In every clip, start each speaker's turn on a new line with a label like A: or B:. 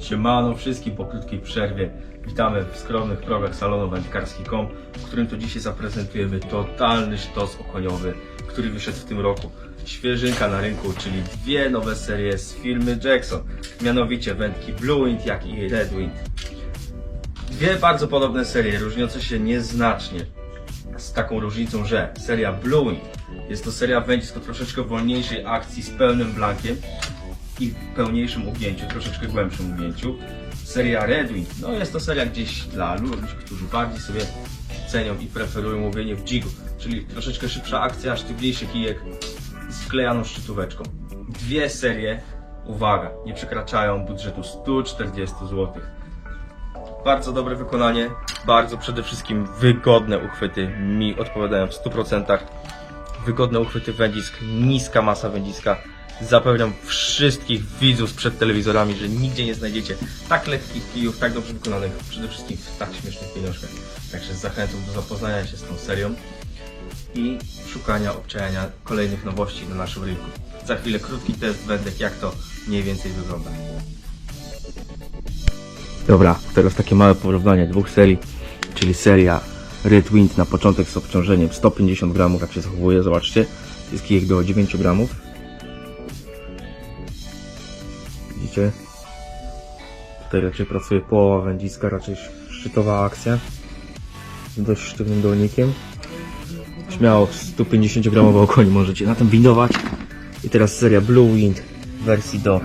A: Siemano wszystkim po krótkiej przerwie. Witamy w skromnych progach salonu wędkarski.com, w którym to dzisiaj zaprezentujemy totalny sztos okoniowy, który wyszedł w tym roku. Świeżynka na rynku, czyli dwie nowe serie z firmy Jackson, mianowicie wędki Blue Wind, jak i Red Wind. Dwie bardzo podobne serie, różniące się nieznacznie. Z taką różnicą, że seria Blue Wind jest to seria wędzisk o troszeczkę wolniejszej akcji z pełnym blankiem i w pełniejszym ugięciu, troszeczkę głębszym ugięciu. Seria Red Wing, no jest to seria gdzieś dla ludzi, którzy bardziej sobie cenią i preferują łowienie w jigu, czyli troszeczkę szybsza akcja, sztywniejszy kijek z wklejaną szczytóweczką. Dwie serie, uwaga, nie przekraczają budżetu 140 zł. Bardzo dobre wykonanie, bardzo przede wszystkim wygodne uchwyty, mi odpowiadają w 100%. Wygodne uchwyty wędzisk, niska masa wędziska. Zapewniam wszystkich widzów przed telewizorami, że nigdzie nie znajdziecie tak lekkich kijów, tak dobrze wykonanych, przede wszystkim w tak śmiesznych pieniążkach. Także zachęcam do zapoznania się z tą serią i szukania, obczajania kolejnych nowości na naszym rynku. Za chwilę krótki test wędek, jak to mniej więcej wygląda. Dobra, teraz takie małe porównanie dwóch serii, czyli seria Red Wind na początek z obciążeniem 150 gramów, jak się zachowuje, zobaczcie, jest kijek do 9 gramów. Widzicie? Tutaj raczej pracuje połowa wędziska, raczej szczytowa akcja z dość sztywnym dolnikiem. Śmiało 150 gramowe okonie możecie na tym windować. I teraz seria Blue Wind w wersji do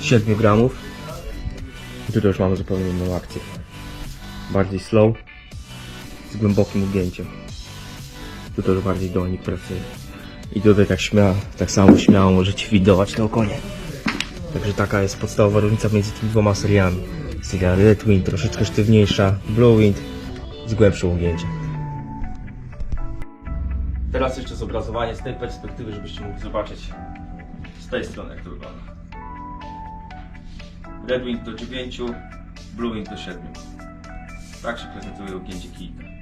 A: 7 gramów. I tutaj już mamy zupełnie inną akcję. Bardziej slow, z głębokim ugięciem. Tutaj już bardziej dolnik pracuje. I tutaj tak śmiało, tak samo śmiało możecie widować te okonie. Także taka jest podstawowa różnica między tymi dwoma seriami. Seria Red Wind troszeczkę sztywniejsza, Blue Wind z głębszym ugnięciem. Teraz jeszcze zobrazowanie z tej perspektywy, żebyście mogli zobaczyć z tej strony jak to wygląda. Red Wing do 9, Blue Wing do 7. Tak się prezentuje ugięcie kijka.